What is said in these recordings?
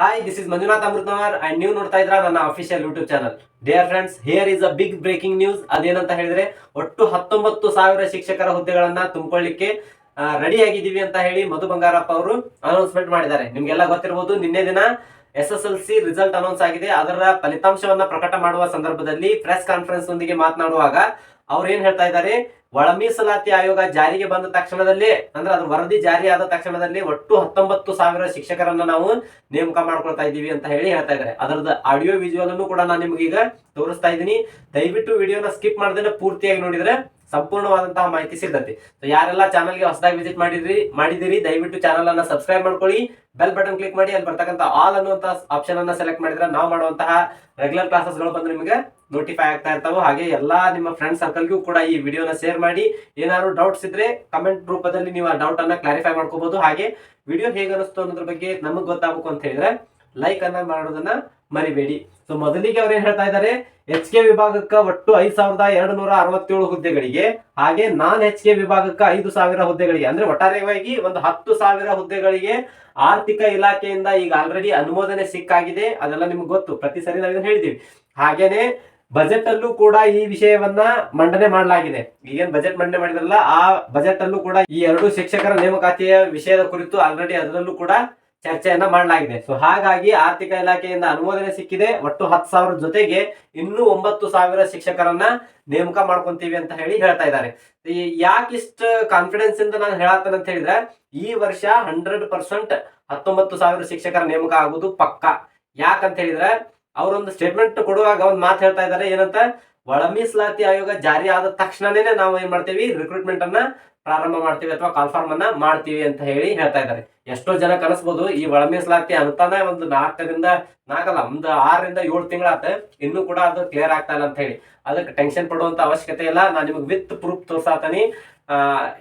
Hi this is Manjunath Amrutanavar and ನೀವು ನೋಡ್ತಾ ಇದ್ರ ನನ್ನ official YouTube channel dear friends here is a big breaking news ಅದೇನಂತ ಹೇಳಿದ್ರೆ, ಒಟ್ಟು ಹತ್ತೊಂಬತ್ತು ಸಾವಿರ ಶಿಕ್ಷಕರ ಹುದ್ದೆಗಳನ್ನ ತುಂಬಿಕೊಳ್ಳಿಕ್ಕೆ ರೆಡಿ ಆಗಿದ್ದೀವಿ ಅಂತ ಹೇಳಿ ಮಧು ಬಂಗಾರಪ್ಪ ಅವರು ಅನೌನ್ಸ್ಮೆಂಟ್ ಮಾಡಿದ್ದಾರೆ. ನಿಮ್ಗೆಲ್ಲ ಗೊತ್ತಿರಬಹುದು ನಿನ್ನೆ ದಿನ S S L C result announce ಆಗಿದೆ. ಅದರ ಫಲಿತಾಂಶವನ್ನ ಪ್ರಕಟ ಮಾಡುವ ಸಂದರ್ಭದಲ್ಲಿ ಪ್ರೆಸ್ ಕಾನ್ಫರೆನ್ಸ್ ಒಂದಿಗೆ ಮಾತನಾಡುವಾಗ ಅವ್ರು ಏನ್ ಹೇಳ್ತಾ ಇದ್ದಾರೆ? ಒಳ ಮೀಸಲಾತಿ ಆಯೋಗ ಜಾರಿಗೆ ಬಂದ ತಕ್ಷಣದಲ್ಲಿ, ಅಂದ್ರೆ ಅದ್ರ ವರದಿ ಜಾರಿ ಆದ ತಕ್ಷಣದಲ್ಲಿ ಒಟ್ಟು ಹತ್ತೊಂಬತ್ತು ಸಾವಿರ ಶಿಕ್ಷಕರನ್ನ ನಾವು ನೇಮಕ ಮಾಡ್ಕೊಳ್ತಾ ಇದ್ದೀವಿ ಅಂತ ಹೇಳಿ ಹೇಳ್ತಾ ಇದ್ದಾರೆ. ಅದರದ ಆಡಿಯೋ ವಿಜುವಲ್ ಅನ್ನು ಕೂಡ ನಾನು ನಿಮ್ಗೆ ಈಗ ತೋರಿಸ್ತಾ ಇದ್ದೀನಿ. ದಯವಿಟ್ಟು ವಿಡಿಯೋನ ಸ್ಕಿಪ್ ಮಾಡ್ದೇನೆ ಪೂರ್ತಿಯಾಗಿ ನೋಡಿದ್ರೆ ಸಂಪೂರ್ಣವಾದಂತಹ ಮಾಹಿತಿ ಸಿಗ್ತದೆ. ಯಾರೆಲ್ಲ ಚಾನಲ್ಗೆ ಹೊಸದಾಗಿ ವಿಸಿಟ್ ಮಾಡಿದ್ರಿ ಮಾಡಿದಿರಿ ದಯವಿಟ್ಟು ಚಾನಲ್ ಅನ್ನ ಸಬ್ಸ್ಕ್ರೈಬ್ ಮಾಡ್ಕೊಳ್ಳಿ. ಬೆಲ್ ಬಟನ್ ಕ್ಲಿಕ್ ಮಾಡಿ, ಅಲ್ಲಿ ಬರ್ತಕ್ಕಂಥ ಆಲ್ ಅನ್ನುವಂತಹ ಆಪ್ಷನ್ ಅನ್ನ ಸೆಲೆಕ್ಟ್ ಮಾಡಿದ್ರೆ ನಾವು ಮಾಡುವಂತಹ ರೆಗ್ಯುಲರ್ ಕ್ಲಾಸಸ್ಗಳು ಬಂದು ನಿಮಗೆ ನೋಟಿಫೈ ಆಗ್ತಾ ಇರ್ತಾವೆ. ಹಾಗೆ ಎಲ್ಲಾ ನಿಮ್ಮ ಫ್ರೆಂಡ್ ಸರ್ಕಲ್ಗೂ ಕೂಡ ಈ ವಿಡಿಯೋನ ಶೇರ್ ಮಾಡಿ. ಏನಾದ್ರು ಡೌಟ್ಸ್ ಇದ್ರೆ ಕಮೆಂಟ್ ರೂಪದಲ್ಲಿ ನೀವು ಆ ಡೌಟ್ ಅನ್ನ ಕ್ಲಾರಿಫೈ ಮಾಡ್ಕೋಬಹುದು ಹಾಗೆ ವಿಡಿಯೋ ಹೇಗೆ ಅನಿಸ್ತು ಅನ್ನೋದ್ರ ಬಗ್ಗೆ ನಮಗ್ ಗೊತ್ತಾಗಬೇಕು ಅಂತ ಹೇಳಿದ್ರೆ ಲೈಕ್ ಅನ್ನ ಮಾಡೋದನ್ನ ಮರಿಬೇಡಿ. ಸೊ ಮೊದಲಿಗೆ ಅವ್ರು ಏನ್ ಹೇಳ್ತಾ ಇದ್ದಾರೆ? ಎಚ್ ಕೆ ವಿಭಾಗಕ್ಕೆ ಒಟ್ಟು ಐದ್ ಸಾವಿರದ ಎರಡು ನೂರ ಅರವತ್ತೇಳು ಹುದ್ದೆಗಳಿಗೆ, ಹಾಗೆ ನಾನ್ ಎಚ್ ಕೆ ವಿಭಾಗಕ್ಕೆ ಐದು ಸಾವಿರ ಹುದ್ದೆಗಳಿಗೆ, ಅಂದ್ರೆ ಒಟ್ಟಾರೆಯಾಗಿ ಒಂದು ಹತ್ತು ಸಾವಿರ ಹುದ್ದೆಗಳಿಗೆ ಆರ್ಥಿಕ ಇಲಾಖೆಯಿಂದ ಈಗ ಆಲ್ರೆಡಿ ಅನುಮೋದನೆ ಸಿಕ್ಕಾಗಿದೆ. ಅದೆಲ್ಲ ನಿಮ್ಗೆ ಗೊತ್ತು. ಪ್ರತಿ ಸರಿ ನಾವು ಹೇಳಿದೀವಿ. ಹಾಗೇನೆ ಬಜೆಟ್ ಅಲ್ಲೂ ಕೂಡ ಈ ವಿಷಯವನ್ನ ಮಂಡನೆ ಮಾಡಲಾಗಿದೆ. ಈಗೇನ್ ಬಜೆಟ್ ಮಂಡನೆ ಮಾಡಿದ್ರಲ್ಲ, ಆ ಬಜೆಟ್ ಅಲ್ಲೂ ಕೂಡ ಈ ಎರಡು ಶಿಕ್ಷಕರ ನೇಮಕಾತಿಯ ವಿಷಯದ ಕುರಿತು ಆಲ್ರೆಡಿ ಅದರಲ್ಲೂ ಕೂಡ ಚರ್ಚೆಯನ್ನ ಮಾಡಲಾಗಿದೆ. ಸೊ ಹಾಗಾಗಿ ಆರ್ಥಿಕ ಇಲಾಖೆಯಿಂದ ಅನುಮೋದನೆ ಸಿಕ್ಕಿದೆ. ಒಟ್ಟು ಹತ್ತು ಸಾವಿರ ಜೊತೆಗೆ ಇನ್ನೂ ಒಂಬತ್ತು ಸಾವಿರ ಶಿಕ್ಷಕರನ್ನ ನೇಮಕ ಮಾಡ್ಕೊಂತೀವಿ ಅಂತ ಹೇಳಿ ಹೇಳ್ತಾ ಇದ್ದಾರೆ. ಯಾಕಿಷ್ಟು ಕಾನ್ಫಿಡೆನ್ಸ್ ಇಂದ ನಾನು ಹೇಳತ್ತೇನೆ ಅಂತ ಹೇಳಿದ್ರೆ, ಈ ವರ್ಷ ಹಂಡ್ರೆಡ್ ಪರ್ಸೆಂಟ್ ಹತ್ತೊಂಬತ್ತು ಸಾವಿರ ಶಿಕ್ಷಕರ ನೇಮಕ ಆಗುವುದು ಪಕ್ಕ. ಯಾಕಂತ ಹೇಳಿದ್ರೆ, ಅವರೊಂದು ಸ್ಟೇಟ್ಮೆಂಟ್ ಕೊಡುವಾಗ ಒಂದು ಮಾತು ಹೇಳ್ತಾ ಇದ್ದಾರೆ. ಏನಂತ? ಒಳ ಮೀಸಲಾತಿ ಆಯೋಗ ಜಾರಿ ಆದ ತಕ್ಷಣನೇ ನಾವು ಏನ್ ಮಾಡ್ತೀವಿ? ರಿಕ್ರೂಟ್ಮೆಂಟ್ ಅನ್ನ ಪ್ರಾರಂಭ ಮಾಡ್ತೀವಿ ಅಥವಾ ಕಾಲ್ಫಾರ್ಮ್ ಅನ್ನ ಮಾಡ್ತೀವಿ ಅಂತ ಹೇಳಿ ಹೇಳ್ತಾ ಇದ್ದಾರೆ. ಎಷ್ಟೋ ಜನ ಕನಸ್ಬೋದು. ಈ ಒಳ ಮೀಸಲಾತಿ ಅಂತಾನೆ ಒಂದು ನಾಲ್ಕರಿಂದ ನಾಲ್ಕಲ್ಲ, ಒಂದು ಆರರಿಂದ ಏಳು ತಿಂಗಳಾತ. ಇನ್ನೂ ಕೂಡ ಅದು ಕ್ಲಿಯರ್ ಆಗ್ತಾ ಇಲ್ಲ ಅಂತ ಹೇಳಿ. ಅದಕ್ಕೆ ಟೆನ್ಷನ್ ಪಡುವಂತ ಅವಶ್ಯಕತೆ ಇಲ್ಲ. ನಾನು ನಿಮಗೆ ವಿತ್ ಪ್ರೂಫ್ ತೋರ್ಸಾತನಿ.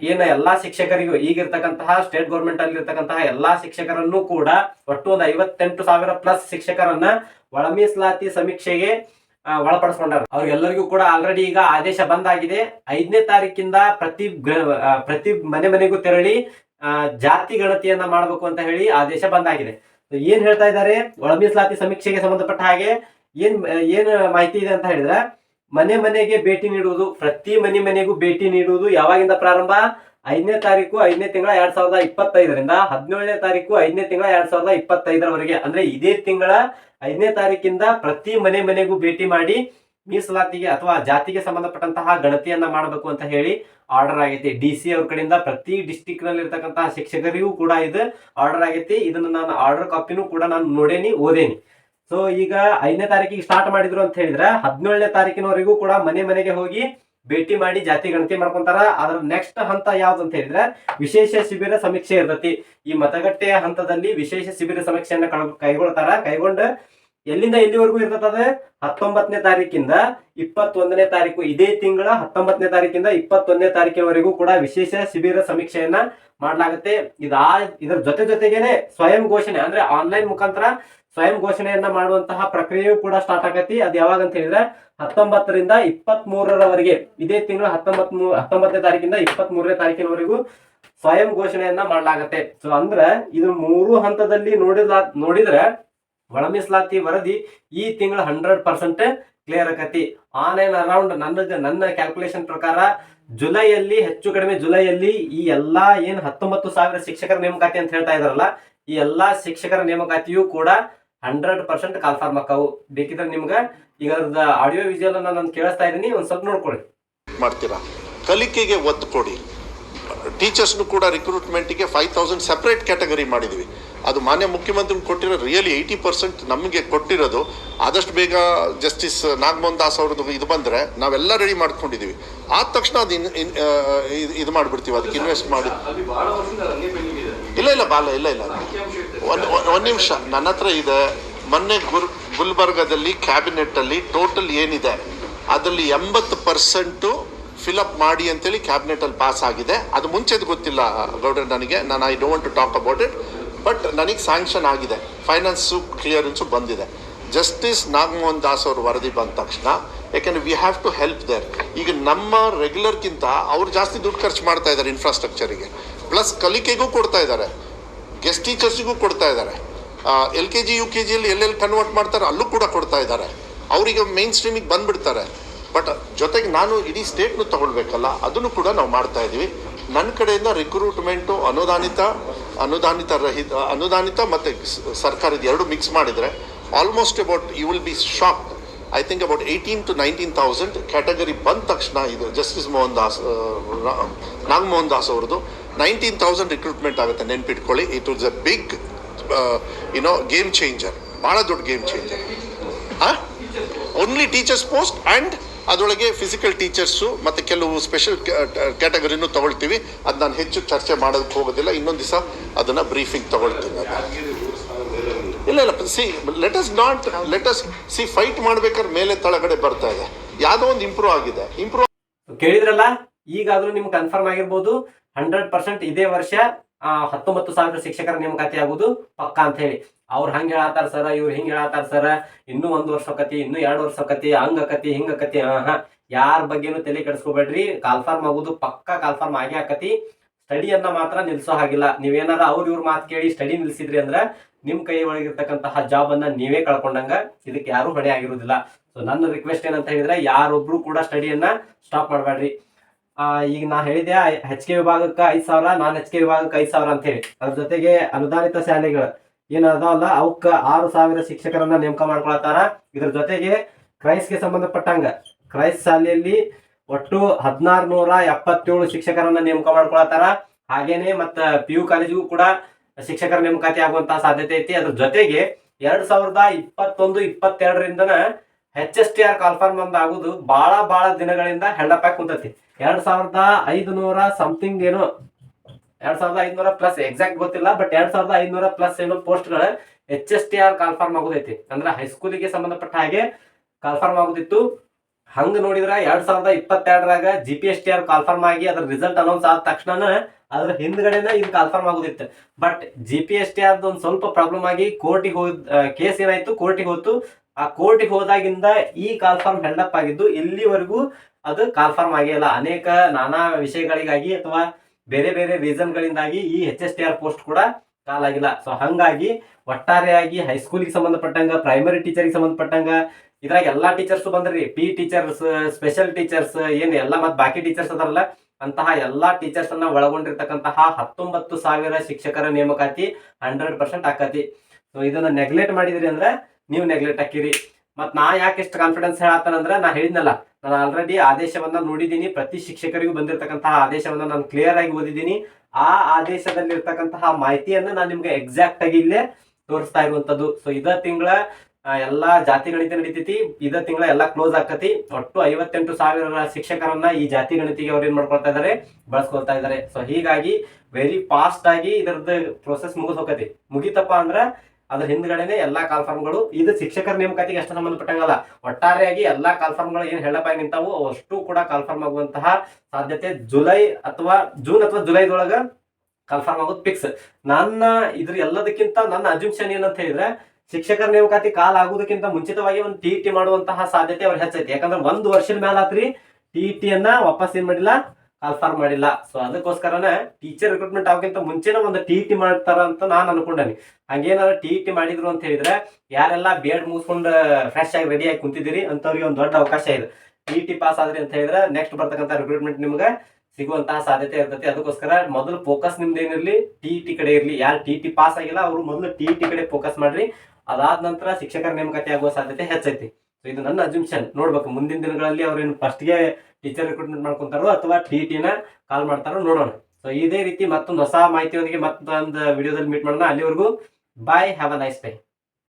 ಏನು ಎಲ್ಲಾ ಶಿಕ್ಷಕರಿಗೂ ಈಗಿರ್ತಕ್ಕಂತಹ ಸ್ಟೇಟ್ ಗೌರ್ಮೆಂಟ್ ಅಲ್ಲಿ ಇರ್ತಕ್ಕಂತಹ ಎಲ್ಲಾ ಶಿಕ್ಷಕರನ್ನು ಕೂಡ ಒಟ್ಟು ಒಂದು ಐವತ್ತೆಂಟು ಸಾವಿರ ಪ್ಲಸ್ ಶಿಕ್ಷಕರನ್ನ ಒಳ ಮೀಸಲಾತಿ ಸಮೀಕ್ಷೆಗೆ ಒಳಪಡಿಸ್ಕೊಂಡಾರ. ಅವ್ರಿಗೆಲ್ಲರಿಗೂ ಕೂಡ ಆಲ್ರೆಡಿ ಈಗ ಆದೇಶ ಬಂದಾಗಿದೆ. ಐದನೇ ತಾರೀಕಿಂದ ಪ್ರತಿ ಪ್ರತಿ ಮನೆ ಮನೆಗೂ ತೆರಳಿ ಜಾತಿ ಗಣತಿಯನ್ನ ಮಾಡಬೇಕು ಅಂತ ಹೇಳಿ ಆದೇಶ ಬಂದಾಗಿದೆ. ಏನ್ ಹೇಳ್ತಾ ಇದ್ದಾರೆ? ಒಳ ಮೀಸಲಾತಿ ಸಮೀಕ್ಷೆಗೆ ಸಂಬಂಧಪಟ್ಟ ಹಾಗೆ ಏನ್ ಏನ್ ಮಾಹಿತಿ ಇದೆ ಅಂತ ಹೇಳಿದ್ರೆ, ಮನೆ ಮನೆಗೆ ಭೇಟಿ ನೀಡುವುದು, ಪ್ರತಿ ಮನೆ ಮನೆಗೂ ಭೇಟಿ ನೀಡುವುದು ಯಾವಾಗಿಂದ ಪ್ರಾರಂಭ? ಐದನೇ ತಾರೀಕು ಐದನೇ ತಿಂಗಳ ಎರಡ್ ಸಾವಿರದ ಇಪ್ಪತ್ತೈದರಿಂದ ಹದಿನೇಳನೇ ತಾರೀಕು ಐದನೇ ತಿಂಗಳ ಎರಡ್ ಸಾವಿರದ ಇಪ್ಪತ್ತೈದರವರೆಗೆ. ಅಂದ್ರೆ ಇದೇ ತಿಂಗಳ ಐದನೇ ತಾರೀಕಿಂದ ಪ್ರತಿ ಮನೆ ಮನೆಗೂ ಭೇಟಿ ಮಾಡಿ ಮೀಸಲಾತಿಗೆ ಅಥವಾ ಜಾತಿಗೆ ಸಂಬಂಧಪಟ್ಟಂತಹ ಗಣತಿಯನ್ನ ಮಾಡಬೇಕು ಅಂತ ಹೇಳಿ ಆರ್ಡರ್ ಆಗೈತಿ. ಡಿ ಸಿ ಅವ್ರ ಕಡೆಯಿಂದ ಪ್ರತಿ ಡಿಸ್ಟಿಕ್ನಲ್ಲಿ ಇರ್ತಕ್ಕಂತಹ ಶಿಕ್ಷಕರಿಗೂ ಕೂಡ ಇದು ಆರ್ಡರ್ ಆಗೈತಿ. ಇದನ್ನ ನಾನು ಆರ್ಡರ್ ಕಾಪಿನೂ ಕೂಡ ನಾನು ನೋಡೇನಿ, ಓದೇನಿ. ಸೊ ಈಗ ಐದನೇ ತಾರೀಕಿಗೆ ಸ್ಟಾರ್ಟ್ ಮಾಡಿದ್ರು ಅಂತ ಹೇಳಿದ್ರೆ ಹದಿನೇಳನೇ ತಾರೀಕಿನವರೆಗೂ ಕೂಡ ಮನೆ ಮನೆಗೆ ಹೋಗಿ ಭೇಟಿ ಮಾಡಿ ಜಾತಿ ಗಣತಿ ಮಾಡ್ಕೊಂತಾರ. ಅದ್ರ ನೆಕ್ಸ್ಟ್ ಹಂತ ಯಾವ್ದು ಅಂತ ಹೇಳಿದ್ರೆ ವಿಶೇಷ ಶಿಬಿರ ಸಮೀಕ್ಷೆ ಇರ್ತತಿ. ಈ ಮತಗಟ್ಟೆಯ ಹಂತದಲ್ಲಿ ವಿಶೇಷ ಶಿಬಿರ ಸಮೀಕ್ಷೆಯನ್ನ ಕೈಗೊಳ್ತಾರ. ಕೈಗೊಂಡು ಎಲ್ಲಿಂದ ಎಲ್ಲಿವರೆಗೂ ಇರ್ತದ ಹತ್ತೊಂಬತ್ತನೇ ತಾರೀಕಿಂದ ಇಪ್ಪತ್ತೊಂದನೇ ತಾರೀಕು. ಇದೇ ತಿಂಗಳ ಹತ್ತೊಂಬತ್ತನೇ ತಾರೀಕಿಂದ ಇಪ್ಪತ್ತೊಂದನೇ ತಾರೀಕಿನವರೆಗೂ ಕೂಡ ವಿಶೇಷ ಶಿಬಿರ ಸಮೀಕ್ಷೆಯನ್ನ ಮಾಡಲಾಗುತ್ತೆ. ಇದಾ, ಇದರ ಜೊತೆ ಜೊತೆಗೇನೆ ಸ್ವಯಂ ಘೋಷಣೆ, ಅಂದ್ರೆ ಆನ್ಲೈನ್ ಮುಖಾಂತರ ಸ್ವಯಂ ಘೋಷಣೆಯನ್ನ ಮಾಡುವಂತಹ ಪ್ರಕ್ರಿಯೆಯು ಕೂಡ ಸ್ಟಾರ್ಟ್ ಆಗತಿ. ಅದು ಯಾವಾಗ ಅಂತ ಹೇಳಿದ್ರೆ ಹತ್ತೊಂಬತ್ತರಿಂದ ಇಪ್ಪತ್ತ್ ಮೂರರವರೆಗೆ ಇದೇ ತಿಂಗಳ ಹತ್ತೊಂಬತ್ ಮೂ ಹತ್ತೊಂಬತ್ತನೇ ತಾರೀಕಿಂದ ಇಪ್ಪತ್ತ್ ಮೂರನೇ ತಾರೀಕಿನವರೆಗೂ ಸ್ವಯಂ ಘೋಷಣೆಯನ್ನ ಮಾಡಲಾಗತ್ತೆ. ಸೊ ಅಂದ್ರೆ ಇದು ಮೂರು ಹಂತದಲ್ಲಿ ನೋಡಿದ ನೋಡಿದ್ರೆ ಒಳ ಮೀಸಲಾತಿ ವರದಿ ಈ ತಿಂಗಳ ಹಂಡ್ರೆಡ್ ಪರ್ಸೆಂಟ್ ಕ್ಲಿಯರ್ ಆಕತಿ. ಆನ್ಲೈನ್ ಅರೌಂಡ್ ನನಗೆ ನನ್ನ ಕ್ಯಾಲ್ಕುಲೇಷನ್ ಪ್ರಕಾರ ಜುಲೈಯಲ್ಲಿ, ಹೆಚ್ಚು ಕಡಿಮೆ ಜುಲೈಯಲ್ಲಿ ಈ ಎಲ್ಲಾ ಏನ್ ಹತ್ತೊಂಬತ್ತು ಸಾವಿರ ಶಿಕ್ಷಕರ ನೇಮಕಾತಿ ಅಂತ ಹೇಳ್ತಾ ಇದಾರಲ್ಲ, ಈ ಎಲ್ಲಾ ಶಿಕ್ಷಕರ ನೇಮಕಾತಿಯು ಕೂಡ ಹಂಡ್ರೆಡ್ ಪರ್ಸೆಂಟ್ ಕನ್ಫರ್ಮ್ ಆಕಾವು ಬೇಕಿದ್ರೆ ನಿಮ್ಗೆ ಈಗ ಅದ್ರದ್ದು ಆಡಿಯೋ ವಿಜುವಲ್ ನಾನು ಕೇಳಿಸ್ತಾ ಇದ್ದೀನಿ, ಒಂದ್ ಸ್ವಲ್ಪ ನೋಡ್ಕೊಳ್ಳಿ ಮಾಡ್ತೀರಾ? ಕಲಿಕೆಗೆ ಒತ್ತು ಕೊಡಿ. ಟೀಚರ್ಸ್ನು ಕೂಡ ರಿಕ್ರೂಟ್ಮೆಂಟ್ಗೆ ಫೈವ್ ತೌಸಂಡ್ ಸೆಪರೇಟ್ ಕ್ಯಾಟಗರಿ ಮಾಡಿದ್ವಿ. ಅದು ಮಾನ್ಯ ಮುಖ್ಯಮಂತ್ರಿ ಕೊಟ್ಟಿರೋ ರಿಯಲಿ ಏಯ್ಟಿ ಪರ್ಸೆಂಟ್ ನಮಗೆ ಕೊಟ್ಟಿರೋದು. ಆದಷ್ಟು ಬೇಗ ಜಸ್ಟಿಸ್ ನಾಗಮೋಹನ್ ದಾಸ್ ಅವ್ರದ್ದು ಇದು ಬಂದರೆ ನಾವೆಲ್ಲ ರೆಡಿ ಮಾಡ್ಕೊಂಡಿದ್ದೀವಿ ಆದ ತಕ್ಷಣ ಅದು ಇನ್ ಇದು ಮಾಡಿಬಿಡ್ತೀವಿ, ಅದಕ್ಕೆ ಇನ್ವೆಸ್ಟ್ ಮಾಡಿ. ಇಲ್ಲ ಇಲ್ಲ, ಬಾಲ, ಇಲ್ಲ ಇಲ್ಲ. ಒಂದು ಒಂದು ನಿಮಿಷ. ನನ್ನ ಹತ್ರ ಇದೆ. ಮೊನ್ನೆ ಗುಲ್ ಗುಲ್ಬರ್ಗದಲ್ಲಿ ಕ್ಯಾಬಿನೆಟ್ಟಲ್ಲಿ ಟೋಟಲ್ ಏನಿದೆ? ಅದರಲ್ಲಿ ಎಂಬತ್ತು ಪರ್ಸೆಂಟು ಫಿಲಪ್ ಮಾಡಿ ಅಂತೇಳಿ ಕ್ಯಾಬಿನೆಟಲ್ಲಿ ಪಾಸ್ ಆಗಿದೆ. ಅದು ಮುಂಚೆದು ಗೊತ್ತಿಲ್ಲ ಗೌಡ್ರೆ ನನಗೆ. ನಾನು I don't to talk about it but ನನಗೆ ಸ್ಯಾಂಕ್ಷನ್ ಆಗಿದೆ. ಫೈನಾನ್ಸು ಕ್ಲಿಯರೆನ್ಸು ಬಂದಿದೆ. ಜಸ್ಟಿಸ್ ನಾಗಮೋಹನ್ ದಾಸ್ ಅವರು ವರದಿ ಬಂದ ತಕ್ಷಣ, ಯಾಕೆಂದರೆ we have to help there ಈಗ ನಮ್ಮ ರೆಗ್ಯುಲರ್ಗಿಂತ ಅವ್ರು ಜಾಸ್ತಿ ದುಡ್ಡು ಖರ್ಚು ಮಾಡ್ತಾ ಇದ್ದಾರೆ ಇನ್ಫ್ರಾಸ್ಟ್ರಕ್ಚರಿಗೆ ಪ್ಲಸ್ ಕಲಿಕೆಗೂ ಕೊಡ್ತಾ ಇದ್ದಾರೆ ಗೆಸ್ಟ್ ಟೀಚರ್ಸಿಗೂ ಕೊಡ್ತಾ ಇದ್ದಾರೆ L K G U K ಜಿಯಲ್ಲಿ ಎಲ್ಲೆಲ್ಲಿ ಕನ್ವರ್ಟ್ ಮಾಡ್ತಾರೆ, ಅಲ್ಲೂ ಕೂಡ ಕೊಡ್ತಾ ಇದ್ದಾರೆ ಅವರಿಗೆ ಮೇನ್ ಸ್ಟ್ರೀಮಿಗೆ ಬಂದ್ಬಿಡ್ತಾರೆ. ಬಟ್ ಜೊತೆಗೆ ನಾನು ಇಡೀ ಸ್ಟೇಟ್ನು ತೊಗೊಳ್ಬೇಕಲ್ಲ, ಅದನ್ನು ಕೂಡ ನಾವು ಮಾಡ್ತಾ ಇದ್ದೀವಿ ನನ್ನ ಕಡೆಯಿಂದ ರಿಕ್ರೂಟ್ಮೆಂಟು ಅನುದಾನಿತ ಅನುದಾನಿತ ರಹಿತ, ಅನುದಾನಿತ ಮತ್ತು ಸರ್ಕಾರದ ಎರಡು ಮಿಕ್ಸ್ ಮಾಡಿದರೆ almost about you will be shock I think about eighteen to nineteen thousand category ಬಂದ ತಕ್ಷಣ ಇದು ಜಸ್ಟಿಸ್ ಮೋಹನ್ ದಾಸ್ ನಾಗಮೋಹನ್ ದಾಸ್ ಅವ್ರದ್ದು. ನೈನ್ಟೀನ್ ತೌಸಂಡ್ ರಿಕ್ರೂಟ್ಮೆಂಟ್ ಆಗುತ್ತೆ, ನೆನ್ಪಿಟ್ಕೊಳ್ಳಿ. It was a big you know game changer ಭಾಳ ದೊಡ್ಡ game changer only teachers post and ಅದರೊಳಗೆ physical teachers ಮತ್ತು ಕೆಲವು ಸ್ಪೆಷಲ್ ಕ್ಯಾಟಗರಿನೂ ತಗೊಳ್ತೀವಿ. ಅದು ನಾನು ಹೆಚ್ಚು ಚರ್ಚೆ ಮಾಡೋದಕ್ಕೆ ಹೋಗೋದಿಲ್ಲ. ಇನ್ನೊಂದು ದಿವಸ ಅದನ್ನು ಬ್ರೀಫಿಂಗ್ ತಗೊಳ್ತೀನಿ. ಇಲ್ಲ ಇಲ್ಲ. See let us not let us see fight ಮಾಡ್ಬೇಕಾದ್ರೆ ಮೇಲೆ ತಳಗಡೆ ಬರ್ತಾ ಇದೆ. ಯಾವುದೋ ಒಂದು ಇಂಪ್ರೂವ್ ಆಗಿದೆ. ಇಂಪ್ರೂವ್ ಕೇಳಿದ್ರಲ್ಲ? ಈಗಾದ್ರೂ ನಿಮ್ಗೆ ಕನ್ಫರ್ಮ್ ಆಗಿರ್ಬೋದು. ಹಂಡ್ರೆಡ್ ಪರ್ಸೆಂಟ್ ಇದೇ ವರ್ಷ ಹತ್ತೊಂಬತ್ತು ಸಾವಿರ ಶಿಕ್ಷಕರ ನೇಮಕಾತಿ ಆಗುವುದು ಪಕ್ಕಾ ಅಂತ ಹೇಳಿ. ಅವ್ರು ಹಂಗೆ ಹೇಳತ್ತಾರ ಸರ ಇವ್ರು ಹಿಂಗೆ ಹೇಳತ್ತಾರ ಸರ ಇನ್ನೂ ಒಂದು ವರ್ಷ ಆಕತಿ ಇನ್ನೂ ಎರಡು ವರ್ಷ ಆಕತಿ ಹಂಗ ಆಕತಿ ಹಿಂಗ ಆಕತಿ ಹಾ ಯಾರ ಬಗ್ಗೆನೂ ತಲೆ ಕೆಡಿಸ್ಕೋಬೇಡ್ರಿ. ಕಾಲ್ಫಾರ್ಮ್ ಆಗುದು ಪಕ್ಕಾ ಕಾಲ್ಫಾರ್ಮ್ ಆಗೇ ಆಕತಿ. ಸ್ಟಡಿಯನ್ನ ಮಾತ್ರ ನಿಲ್ಸೋ ಹಾಗಿಲ್ಲ. ನೀವೇನಾರ ಅವ್ರ ಇವ್ರ ಮಾತು ಕೇಳಿ ಸ್ಟಡಿ ನಿಲ್ಸಿದ್ರಿ ಅಂದ್ರ ನಿಮ್ ಕೈ ಒಳಗಿರ್ತಕ್ಕಂತಹ ಜಾಬ್ ಅನ್ನ ನೀವೇ ಕಳ್ಕೊಂಡಂಗ ಇದಕ್ಕೆ ಯಾರು ಹೊಣೆ ಆಗಿರುವುದಿಲ್ಲ. ಸೊ ನನ್ನ ರಿಕ್ವೆಸ್ಟ್ ಏನಂತ ಹೇಳಿದ್ರೆ, ಯಾರೊಬ್ರು ಕೂಡ ಸ್ಟಡಿಯನ್ನ ಸ್ಟಾಪ್ ಮಾಡಬೇಡ್ರಿ ಈಗ ನಾ ಹೇಳಿದೆ ಹೆಚ್ ಕೆ ವಿಭಾಗಕ್ಕೆ ಐದು ಸಾವಿರ, ನಾನ್ ಹೆಚ್ ಕೆ ವಿಭಾಗಕ್ಕೆ ಐದ್ ಸಾವಿರ ಅಂತ ಹೇಳಿ. ಅದ್ರ ಜೊತೆಗೆ ಅನುದಾನಿತ ಶಾಲೆಗಳು ಏನ್ ಅದಾವಲ್ಲ, ಅವಕ್ಕ ಆರು ಸಾವಿರ ಶಿಕ್ಷಕರನ್ನ ನೇಮಕ ಮಾಡ್ಕೊಳತಾರ ಇದ್ರ ಜೊತೆಗೆ ಕ್ರೈಸ್ಗೆ ಸಂಬಂಧಪಟ್ಟಂಗ, ಕ್ರೈಸ್ ಶಾಲೆಯಲ್ಲಿ ಒಟ್ಟು ಹದಿನಾರು ನೂರ ಎಪ್ಪತ್ತೇಳು ಶಿಕ್ಷಕರನ್ನ ನೇಮಕ ಮಾಡ್ಕೊಳತಾರ ಹಾಗೇನೆ ಮತ್ತ ಪಿ ಯು ಕಾಲೇಜಿಗೂ ಕೂಡ ಶಿಕ್ಷಕರ ನೇಮಕಾತಿ ಆಗುವಂತಹ ಸಾಧ್ಯತೆ ಐತಿ. ಅದ್ರ ಜೊತೆಗೆ ಎರಡ್ ಸಾವಿರದ ಇಪ್ಪತ್ತೊಂದು, ಇಪ್ಪತ್ತೆರಡರಿಂದನ H S T R call form ಅಂತ ಆಗುದು ಬಹಳ ಬಹಳ ದಿನಗಳಿಂದ ಹೆಲ್ಡಪ್ ಆಗಿ ಕುಂತೈತಿ. ಎರಡ್ ಸಾವಿರದ ಐದು ನೂರ ಸಮಥಿಂಗ್ ಏನೋ, ಎರಡ್ ಸಾವಿರದ ಐದ್ನೂರ ಪ್ಲಸ್ ಎಕ್ಸಾಕ್ಟ್ ಗೊತ್ತಿಲ್ಲ ಬಟ್ ಎರಡ್ ಸಾವಿರದ ಐದ್ನೂರ ಪ್ಲಸ್ ಏನೋ ಪೋಸ್ಟ್ಗಳು H S T R call form ಆಗುದೈತಿ. ಅಂದ್ರೆ ಹೈಸ್ಕೂಲಿಗೆ ಸಂಬಂಧಪಟ್ಟ ಹಾಗೆ ಕನ್ಫರ್ಮ್ ಆಗುದಿತ್ತು. ಹಂಗ ನೋಡಿದ್ರ ಎರಡ್ ಸಾವಿರದ ಇಪ್ಪತ್ತೆರಡರಾಗ G P S T R call form ಆಗಿ ಅದ್ರ ರಿಸಲ್ಟ್ ಅನೌನ್ಸ್ ಆದ ತಕ್ಷಣ ಅದ್ರ ಹಿಂದ್ಗಡೆನ ಇದು confirm ಆಗುದಿತ್ತು. But G P S T ಆರ್ದು ಒಂದು ಸ್ವಲ್ಪ ಪ್ರಾಬ್ಲಮ್ ಆಗಿ ಕೋರ್ಟಿಗೆ ಹೋದ ಕೇಸ್ ಏನಾಯ್ತು? ಕೋರ್ಟಿಗೆ ಹೋಯ್ತು. ಆ ಕೋರ್ಟಿಗೆ ಹೋದಾಗಿಂದ ಈ ಕಾಲ್ಫಾರ್ಮ್ ಅಪ್ ಆಗಿದ್ದು ಇಲ್ಲಿವರೆಗೂ ಅದು ಕಾಲ್ಫಾರ್ಮ್ ಆಗಿಲ್ಲ. ಅನೇಕ ನಾನಾ ವಿಷಯಗಳಿಗಾಗಿ ಅಥವಾ ಬೇರೆ ಬೇರೆ ರೀಸನ್ ಗಳಿಂದಾಗಿ ಈ H S T R post ಕೂಡ ಕಾಲಾಗಿಲ್ಲ ಸೊ ಹಂಗಾಗಿ ಒಟ್ಟಾರೆಯಾಗಿ ಹೈಸ್ಕೂಲಿಗೆ ಸಂಬಂಧಪಟ್ಟಂಗ ಪ್ರೈಮರಿ ಟೀಚರ್ಗೆ ಸಂಬಂಧಪಟ್ಟಂಗ, ಇದ್ರಾಗ ಎಲ್ಲಾ ಟೀಚರ್ಸ್ ಬಂದ್ರಿ. ಪಿ ಟೀಚರ್ಸ್ ಸ್ಪೆಷಲ್ ಟೀಚರ್ಸ್ ಏನು ಎಲ್ಲ ಮತ್ತೆ ಬಾಕಿ ಟೀಚರ್ಸ್ ಅದಾರಲ್ಲ, ಅಂತಹ ಎಲ್ಲಾ ಟೀಚರ್ಸ್ ಅನ್ನ ಒಳಗೊಂಡಿರ್ತಕ್ಕಂತಹ ಹತ್ತೊಂಬತ್ತು ಸಾವಿರ ಶಿಕ್ಷಕರ ನೇಮಕಾತಿ ಹಂಡ್ರೆಡ್ ಪರ್ಸೆಂಟ್ ಆಕತಿ. ಸೊ ಇದನ್ನ ನೆಗ್ಲೆಕ್ಟ್ ಮಾಡಿದ್ರಿ ಅಂದ್ರೆ ನೀವು ನೆಗ್ಲೆಕ್ಟ್ ಹಾಕಿರಿ. ಮತ್ತೆ ನಾ ಯಾಕೆ ಎಷ್ಟು ಕಾನ್ಫಿಡೆನ್ಸ್ ಹೇಳತ್ತಾನಂದ್ರೆ ನಾ ಹೇಳಿದ್ನಲ್ಲ, ನಾನು ಆಲ್ರೆಡಿ ಆದೇಶವನ್ನ ನೋಡಿದ್ದೀನಿ. ಪ್ರತಿ ಶಿಕ್ಷಕರಿಗೂ ಬಂದಿರತಕ್ಕಂತಹ ಆದೇಶವನ್ನ ನಾನು ಕ್ಲಿಯರ್ ಆಗಿ ಓದಿದ್ದೀನಿ. ಆ ಆದೇಶದಲ್ಲಿರ್ತಕ್ಕಂತಹ ಮಾಹಿತಿಯನ್ನ ನಾನು ನಿಮ್ಗೆ ಎಕ್ಸಾಕ್ಟ್ ಆಗಿ ಇಲ್ಲೇ ತೋರಿಸ್ತಾ ಇರುವಂಥದ್ದು ಸೊ ಇದ ತಿಂಗಳ ಎಲ್ಲಾ ಜಾತಿ ಗಣಿತ ನಡೀತೈತಿ. ಇದ ತಿಂಗಳ ಎಲ್ಲಾ ಕ್ಲೋಸ್ ಆಕತಿ. ಒಟ್ಟು ಐವತ್ತೆಂಟು ಸಾವಿರ ಶಿಕ್ಷಕರನ್ನ ಈ ಜಾತಿ ಗಣಿತಿಗೆ ಅವ್ರು ಏನ್ ಮಾಡ್ಕೊಳ್ತಾ ಇದಾರೆ? ಬಳಸ್ಕೊಳ್ತಾ ಇದಾರೆ. ಸೊ ಹೀಗಾಗಿ ವೆರಿ ಫಾಸ್ಟ್ ಆಗಿ ಇದರದ್ದು ಪ್ರೊಸೆಸ್ ಮುಗಿದ್ ಹೋಗತಿ ಮುಗಿತಪ್ಪ ಅಂದ್ರ ಅದ್ರ ಹಿಂದ್ಗಡೆನೆ ಎಲ್ಲಾ ಕಾಲ್ಫಾರ್ಮ್ಗಳು ಇದು ಶಿಕ್ಷಕರ ನೇಮಕಾತಿಗೆ ಅಷ್ಟು ಸಂಬಂಧಪಟ್ಟಂಗಲ್ಲ. ಒಟ್ಟಾರೆಯಾಗಿ ಎಲ್ಲಾ ಕಾಲ್ಫಾರ್ಮ್ಗಳು ಏನ್ ಹೇಳಪ್ಪ ನಿಂತಾವು ಅಷ್ಟು ಕೂಡ ಕಾಲ್ಫಾರ್ಮ್ ಆಗುವಂತಹ ಸಾಧ್ಯತೆ ಜುಲೈ ಅಥವಾ ಜೂನ್ ಅಥವಾ ಜುಲೈದೊಳಗ ಕನ್ಫರ್ಮ್ ಆಗೋದು ಫಿಕ್ಸ್ ನನ್ನ ಇದ್ರ ಎಲ್ಲದಕ್ಕಿಂತ ನನ್ನ ಅಜುಮ್ಷನ್ ಏನಂತ ಹೇಳಿದ್ರೆ, ಶಿಕ್ಷಕರ ನೇಮಕಾತಿ ಕಾಲ ಆಗುದಕ್ಕಿಂತ ಮುಂಚಿತವಾಗಿ ಒಂದು ಟಿ ಟಿ ಮಾಡುವಂತಹ ಸಾಧ್ಯತೆ ಅವ್ರು ಹೆಚ್ಚೈತಿ. ಯಾಕಂದ್ರೆ ಒಂದು ವರ್ಷದ ಮೇಲೆ ಆತ್ರಿ ಟಿ ಟಿ ಅನ್ನ ವಾಪಸ್ ಏನ್ ಮಾಡಿಲ್ಲ? ಕಾಲ್ಫಾರ್ಮ್ ಮಾಡಿಲ್ಲ. ಸೊ ಅದಕ್ಕೋಸ್ಕರನೇ ಟೀಚರ್ ರಿಕ್ರೂಟ್ಮೆಂಟ್ ಆಗೋಕ್ಕಿಂತ ಮುಂಚೆನೇ ಒಂದು ಟಿ ಟಿ ಮಾಡ್ತಾರ ಅಂತ ನಾನು ಅನ್ಕೊಂಡೇನಿ. ಹಂಗೇನಾದ್ರು ಟಿ ಟಿ ಮಾಡಿದ್ರು ಅಂತ ಹೇಳಿದ್ರೆ ಯಾರೆಲ್ಲ ಬಿ ಎಡ್ ಮುಗಿಸ್ಕೊಂಡು ಫ್ರೆಶ್ ಆಗಿ ರೆಡಿ ಆಗಿ ಕುಂತಿದ್ದೀರಿ ಅಂತವ್ರಿಗೆ ಒಂದು ದೊಡ್ಡ ಅವಕಾಶ ಇದೆ. ಟಿ ಟಿ ಪಾಸ್ ಆದ್ರಿ ಅಂತ ಹೇಳಿದ್ರೆ ನೆಕ್ಸ್ಟ್ ಬರ್ತಕ್ಕಂಥ ರಿಕ್ರೂಟ್ಮೆಂಟ್ ನಿಮ್ಗೆ ಸಿಗುವಂತಹ ಸಾಧ್ಯತೆ ಇರ್ತೈತಿ. ಅದಕ್ಕೋಸ್ಕರ ಮೊದಲು ಫೋಕಸ್ ನಿಮ್ದು ಏನಿರಲಿ ಟಿ ಟಿ ಕಡೆ ಇರಲಿ. ಯಾರು ಟಿ ಟಿ ಪಾಸ್ ಆಗಿಲ್ಲ, ಅವರು ಮೊದಲು ಟಿ ಟಿ ಕಡೆ ಫೋಕಸ್ ಮಾಡ್ರಿ. ಅದಾದ ನಂತರ ಶಿಕ್ಷಕರ ನೇಮಕಾತಿ ಆಗುವ ಸಾಧ್ಯತೆ ಹೆಚ್ಚೈತಿ. ಸೊ ಇದು ನನ್ನ ಅಜುಮ್ಷನ್ ನೋಡ್ಬೇಕು, ಮುಂದಿನ ದಿನಗಳಲ್ಲಿ ಅವ್ರೇನು ಫಸ್ಟ್ಗೆ ಟೀಚರ್ ರಿಕ್ರೂಟ್ಮೆಂಟ್ ಮಾಡ್ಕೊಂತಾರೋ ಅಥವಾ ಟಿ ಟಿನ ಕಾಲ್ ಮಾಡ್ತಾರೋ ನೋಡೋಣ. ಸೊ ಇದೇ ರೀತಿ ಮತ್ತೊಂದು ಹೊಸ ಮಾಹಿತಿಯೊಂದಿಗೆ ಮತ್ತೊಂದು ವಿಡಿಯೋದಲ್ಲಿ ಮೀಟ್ ಮಾಡೋಣ. ಅಲ್ಲಿವರೆಗೂ bye have a nice day